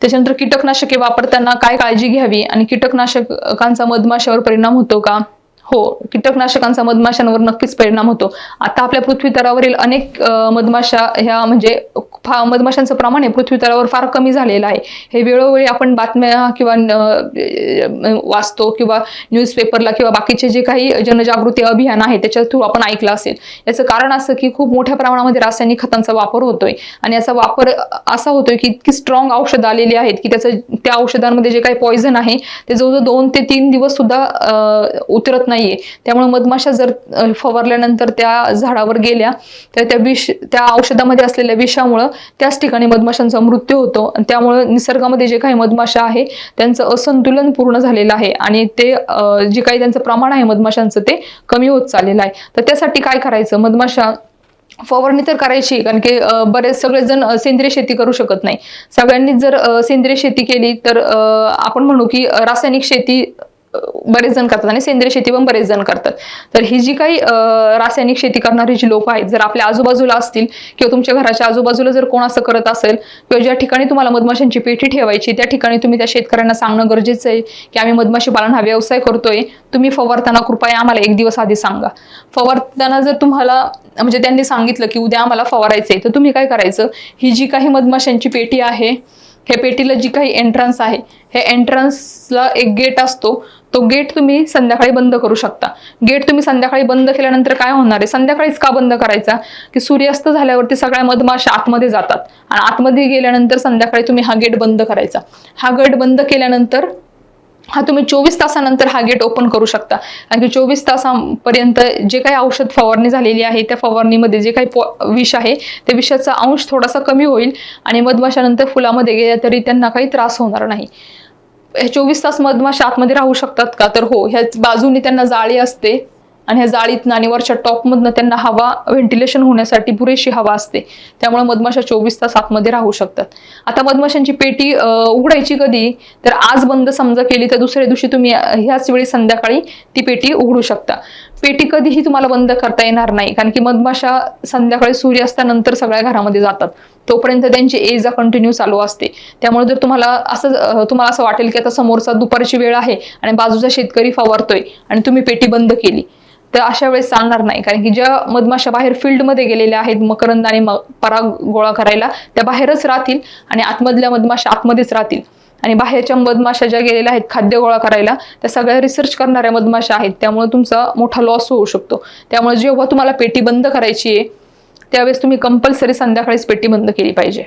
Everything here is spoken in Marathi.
त्याच्यानंतर कीटकनाशके वापरताना काय काळजी घ्यावी? आणि कीटकनाशकांचा मधमाशावर परिणाम होतो का? हो कीटकनाशकांचा मधमाशांवर नक्कीच परिणाम होतो. आता आपल्या पृथ्वीतरावरील अनेक मधमाशा ह्या म्हणजे फा- मधमाशांचं प्रमाण हे पृथ्वी फार कमी झालेलं आहे. हे वेळोवेळी आपण बातम्या किंवा वाचतो किंवा न्यूजपेपरला किंवा बाकीचे जे काही जनजागृती अभियान आहे त्याच्या थ्रू आपण ऐकलं असेल. याचं कारण असं की खूप मोठ्या प्रमाणामध्ये रासायनिक खतांचा वापर होतोय. आणि याचा वापर असा होतोय की इतकी स्ट्रॉंग औषधं आलेली आहेत की त्याचं त्या औषधांमध्ये जे काही पॉयझन आहे ते जवळजवळ दोन ते तीन दिवस सुद्धा उतरत नाही. नाहीये. त्यामुळे मधमाशा जर फवारल्यानंतर त्या झाडावर गेल्या तर त्या विष त्या औषधामध्ये असलेल्या विषामुळं त्याच ठिकाणी मधमाशांचा मृत्यू होतो. आणि त्यामुळे निसर्गामध्ये जे काही मधमाशा आहे त्यांचं असंतुलन पूर्ण झालेलं आहे. आणि ते जे काही त्यांचं प्रमाण आहे मधमाशांचं ते कमी होत चाललेलं आहे. तर त्यासाठी काय करायचं? मधमाशा फवारणी तर करायची कारण की बरेच सगळेजण सेंद्रिय शेती करू शकत नाही. सगळ्यांनी जर सेंद्रिय शेती केली तर आपण म्हणू की रासायनिक शेती बरेच जण करतात आणि सेंद्रिय शेती पण बरेच जण करतात. तर ही जी काही रासायनिक शेती करणारी जी लोक आहेत जर आपल्या आजूबाजूला असतील किंवा तुमच्या घराच्या आजूबाजूला जर कोण असं करत असेल किंवा ज्या ठिकाणी तुम्हाला मधमाशांची पेटी ठेवायची त्या ठिकाणी तुम्ही त्या शेतकऱ्यांना सांगणं गरजेचं आहे की आम्ही मधमाशी पालन हा व्यवसाय करतोय तुम्ही फवारताना कृपया आम्हाला एक दिवस आधी सांगा. फवारताना जर तुम्हाला म्हणजे त्यांनी सांगितलं की उद्या आम्हाला फवारायचं आहे तर तुम्ही काय करायचं? ही जी काही मधमाशांची पेटी आहे हे पेटीला जी काही एंट्रन्स आहे हे एंट्रन्सला एक गेट असतो. तो गेट तुम्ही संध्याकाळी बंद करू शकता. गेट तुम्ही संध्याकाळी बंद केल्यानंतर काय होणार आहे? संध्याकाळीच का बंद करायचा? की सूर्यास्त झाल्यावरती सगळ्या मधमाशा आतमध्ये जातात. आणि आतमध्ये गेल्यानंतर संध्याकाळी तुम्ही हा गेट बंद करायचा. हा गेट बंद केल्यानंतर हा तुम्ही चोवीस तासानंतर हा गेट ओपन करू शकता. कारण की चोवीस तासापर्यंत जे काही औषध फवारणी झालेली आहे त्या फवारणीमध्ये जे काही विष आहे त्या विषाचा अंश थोडासा कमी होईल आणि मधमाशानंतर फुलामध्ये गेल्या तरी त्यांना काही त्रास होणार नाही. हे चोवीस तास मधमाशा आतमध्ये राहू शकतात का? तर हो ह्याच बाजूने त्यांना जाळी असते. आणि ह्या जाळीतनं आणि वरच्या टॉपमधनं त्यांना हवा व्हेंटिलेशन होण्यासाठी पुरेशी हवा असते. त्यामुळे मधमाशा चोवीस तास आतमध्ये राहू शकतात. आता मधमाशांची पेटी उघडायची कधी? तर आज बंद समजा केली तर दुसऱ्या दिवशी तुम्ही ह्याच वेळी संध्याकाळी ती पेटी उघडू शकता. पेटी कधीही तुम्हाला बंद करता येणार नाही कारण की मधमाशा संध्याकाळी सूर्यास्तानंतर सगळ्या घरामध्ये जातात. तोपर्यंत त्यांची एज कंटिन्यू चालू असते. त्यामुळे जर तुम्हाला असं तुम्हाला असं वाटेल की आता समोरचा दुपारची वेळ आहे आणि बाजूचा शेतकरी फवारतोय आणि तुम्ही पेटी बंद केली. तर अशा वेळेस चालणार नाही. कारण की ज्या मधमाशा बाहेर फील्डमध्ये गेलेल्या आहेत मकरंद आणि पराग गोळा करायला त्या बाहेरच राहतील आणि आतमधल्या मधमाशा आतमध्येच राहतील. आणि बाहेरच्या मधमाशा ज्या गेलेल्या आहेत खाद्य गोळा करायला त्या सगळ्या रिसर्च करणाऱ्या मधमाशा आहेत. त्यामुळे तुमचा मोठा लॉस होऊ शकतो. त्यामुळे जेव्हा तुम्हाला पेटी बंद करायची आहे त्यावेळेस तुम्ही कंपल्सरी संध्याकाळीच पेटी बंद केली पाहिजे.